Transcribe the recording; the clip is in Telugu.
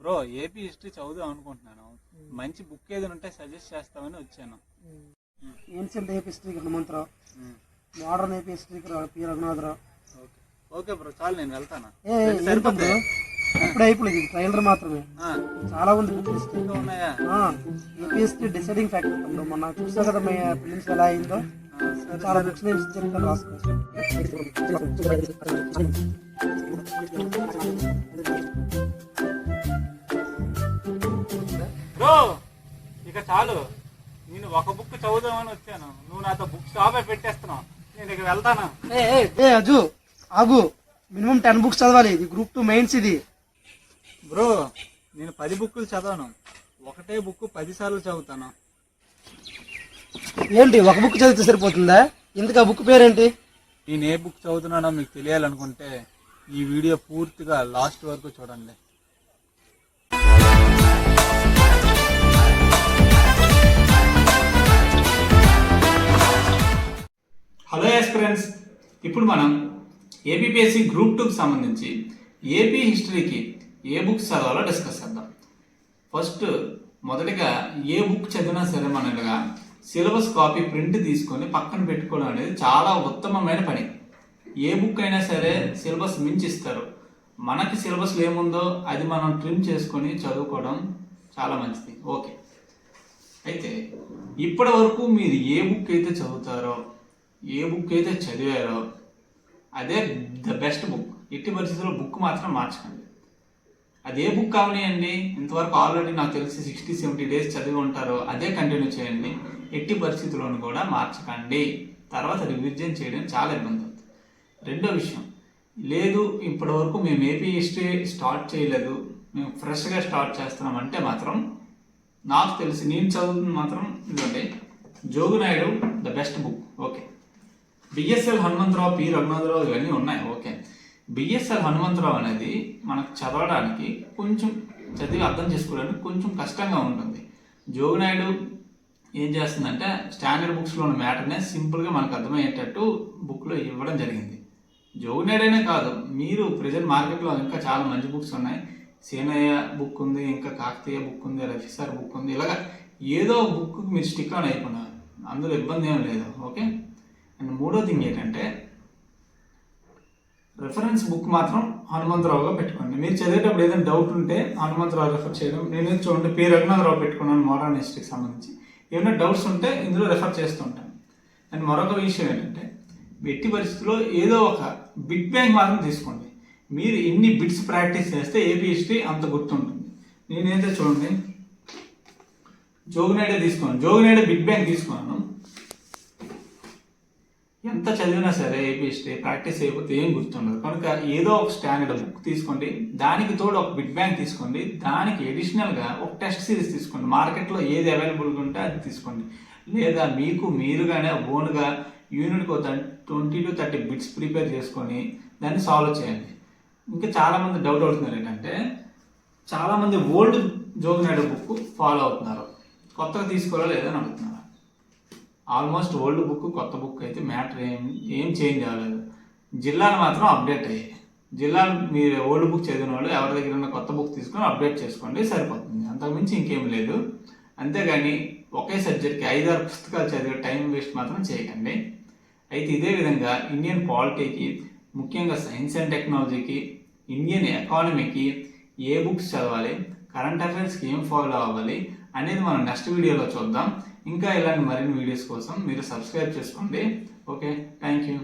బ్రో ఏపీ హిస్టరీ చదువుదాం అనుకుంటున్నాను. మంచి బుక్ ఏదైనా ఉంటే సజెస్ట్ చేస్తామని వచ్చాను. Ancient AP history Hanumantharao modern AP history P. Raghunatharao. Okay. Bro చాలు నేను వెళ్తాను. సరిపోతాయి. ఇప్పుడే అయిపోలేదు ఇది ట్రైలర్ మాత్రమే. చాలా ఉంది book AP history deciding factor తమ్ముడు మొన్న చూసా కదా మీ ఫిలిమ్స్ ఎలా అయిందో? చాలా బుక్స్ నేమ్స్ చెప్తాను రాసుకో. బ్రో ఇక చాలు. నేను ఒక బుక్ చదువుదామని వచ్చాను. నువ్వు నాతో బుక్ షాపే పెట్టేస్తున్నావు. నేను ఇక వెళ్తాను. ఏ అజు ఆగు. మినిమం టెన్ బుక్స్ చదవాలి. ఇది గ్రూప్ టూ మెయిన్స్ ఇది. బ్రో నేను పది బుక్కులు చదవను. ఒకటే బుక్ పది సార్లు చదువుతాను. ఏంటి ఒక బుక్ చదివితే సరిపోతుందా? ఎందుకు ఆ బుక్ పేరేంటి? నేను ఏ బుక్ చదువుతున్నానో మీకు తెలియాలనుకుంటే ఈ వీడియో పూర్తిగా లాస్ట్ వరకు చూడండి. హలో ఎస్ ఫ్రెండ్స్ ఇప్పుడు మనం ఏపీపీఎస్సి గ్రూప్ టూకి సంబంధించి ఏపీ హిస్టరీకి ఏ బుక్స్ చదవాలో డిస్కస్ చేద్దాం. ఫస్ట్ మొదటిగా ఏ బుక్ చదివినా సరే మనగా సిలబస్ కాపీ ప్రింట్ తీసుకొని పక్కన పెట్టుకోవడం అనేది చాలా ఉత్తమమైన పని. ఏ బుక్ అయినా సరే సిలబస్ మించిస్తారు. మనకి సిలబస్లో ఏముందో అది మనం ట్రిమ్ చేసుకొని చదువుకోవడం చాలా మంచిది. ఓకే. అయితే ఇప్పటి వరకు మీరు ఏ బుక్ అయితే చదువుతారో ఏ బుక్ అయితే చదివారో అదే ద బెస్ట్ బుక్. ఎట్టి పరిస్థితుల్లో బుక్ మాత్రం మార్చకండి. అదే బుక్ కావనియండి ఇంతవరకు ఆల్రెడీ నాకు తెలిసి సిక్స్టీ సెవెంటీ డేస్ చదివి ఉంటారో అదే కంటిన్యూ చేయండి. ఎట్టి పరిస్థితుల్లోనూ కూడా మార్చకండి. తర్వాత రివిజన్ చేయడం చాలా ఇబ్బంది రెండో విషయం. లేదు ఇప్పటి వరకు మేము ఏపీ హిస్టరీ స్టార్ట్ చేయలేదు. మేము ఫ్రెష్గా స్టార్ట్ చేస్తున్నాం అంటే మాత్రం నాకు తెలిసి నేను చదువుతుంది మాత్రం ఇదండి Jogunaidu the best book. Okay. BSL Hanumantharao P Raghunatharao ఇవన్నీ ఉన్నాయి. ఓకే. బిఎస్ఎల్ హనుమంతరావు అనేది మనకు చదవడానికి కొంచెం చదివి అర్థం చేసుకోవడానికి కొంచెం కష్టంగా ఉంటుంది. జోగునాయుడు ఏం చేస్తుందంటే స్టాండర్డ్ బుక్స్లో ఉన్న మ్యాటర్నే సింపుల్గా మనకు అర్థమయ్యేటట్టు బుక్లో ఇవ్వడం జరిగింది. జోగునాయుడనే కాదు మీరు ప్రజెంట్ మార్కెట్లో ఇంకా చాలా మంచి బుక్స్ ఉన్నాయి. సేనయ్య బుక్ ఉంది ఇంకా కాకతీయ బుక్ ఉంది రఫీసార్ బుక్ ఉంది. ఇలాగా ఏదో బుక్ మీరు స్టిక్ ఆన్ అయిపోయినారు. అందులో ఇబ్బంది ఏం లేదు ఓకే అండ్ మూడో థింగ్ ఏంటంటే రెఫరెన్స్ బుక్ మాత్రం హనుమంతరావుగా పెట్టుకోండి. మీరు చదివేటప్పుడు ఏదైనా డౌట్ ఉంటే హనుమంతరావు రెఫర్ చేయడం. నేను చూడండి పి. రఘునాథరావు పెట్టుకున్నాను మోడర్న్ హిస్టరీకి సంబంధించి. ఏమైనా డౌట్స్ ఉంటే ఇందులో రెఫర్ చేస్తుంటాను అండ్ మరొక విషయం ఏంటంటే ఎట్టి పరిస్థితుల్లో ఏదో ఒక బిట్ బ్యాంక్ మాత్రం తీసుకోండి. మీరు ఎన్ని బిట్స్ ప్రాక్టీస్ చేస్తే ఏపీ హిస్టరీ అంత గుర్తుంటుంది. నేనైతే చూడండి. జోగినాడే తీసుకోను జోగినాడే బిట్ బ్యాంక్ తీసుకున్నాను ఎంత చదివినా సరే ఏపీస్తే ప్రాక్టీస్ అయిపోతే ఏం గుర్తుండదు. కనుక ఏదో ఒక స్టాండర్డ్ బుక్ తీసుకోండి దానికి తోడు ఒక బిగ్ బ్యాంక్ తీసుకోండి దానికి అడిషనల్గా ఒక టెస్ట్ సిరీస్ తీసుకోండి. మార్కెట్లో ఏది అవైలబుల్గా ఉంటే అది తీసుకోండి. లేదా మీకు మీరుగానే ఓన్గా యూనిట్కి ఒక twenty to thirty bits prepare చేసుకొని దాన్ని సాల్వ్ చేయండి. ఇంకా చాలామంది డౌట్ అవుతున్నారు ఏంటంటే చాలామంది ఓల్డ్ జోగినాడు బుక్ ఫాలో అవుతున్నారు. కొత్తగా తీసుకోవాలా లేదని అడుగుతున్నారు. ఆల్మోస్ట్ ఓల్డ్ బుక్ కొత్త బుక్ అయితే మ్యాటర్ ఏం ఏం చేంజ్ అవ్వలేదు. జిల్లాలు మాత్రం అప్డేట్ అయ్యాయి. జిల్లాలు మీరు ఓల్డ్ బుక్ చదివిన వాళ్ళు ఎవరి దగ్గర ఉన్న కొత్త బుక్ తీసుకొని అప్డేట్ చేసుకోండి సరిపోతుంది. అంతకుమించి ఇంకేం లేదు. అంతేగాని ఒకే సబ్జెక్ట్కి ఐదారు పుస్తకాలు చదివే టైం వేస్ట్ మాత్రం చేయకండి. అయితే ఇదే విధంగా ఇండియన్ పాలిటీకి ముఖ్యంగా సైన్స్ అండ్ టెక్నాలజీకి ఇండియన్ ఎకానమీకి ఏ బుక్స్ చదవాలి కరెంట్ అఫైర్స్కి ఏం ఫాలో అవ్వాలి అనేది మనం నెక్స్ట్ వీడియోలో చూద్దాం. ఇంకా ఇలాంటి మరిన్ని వీడియోస్ కోసం మీరు సబ్స్క్రైబ్ చేసుకోండి. Okay thank you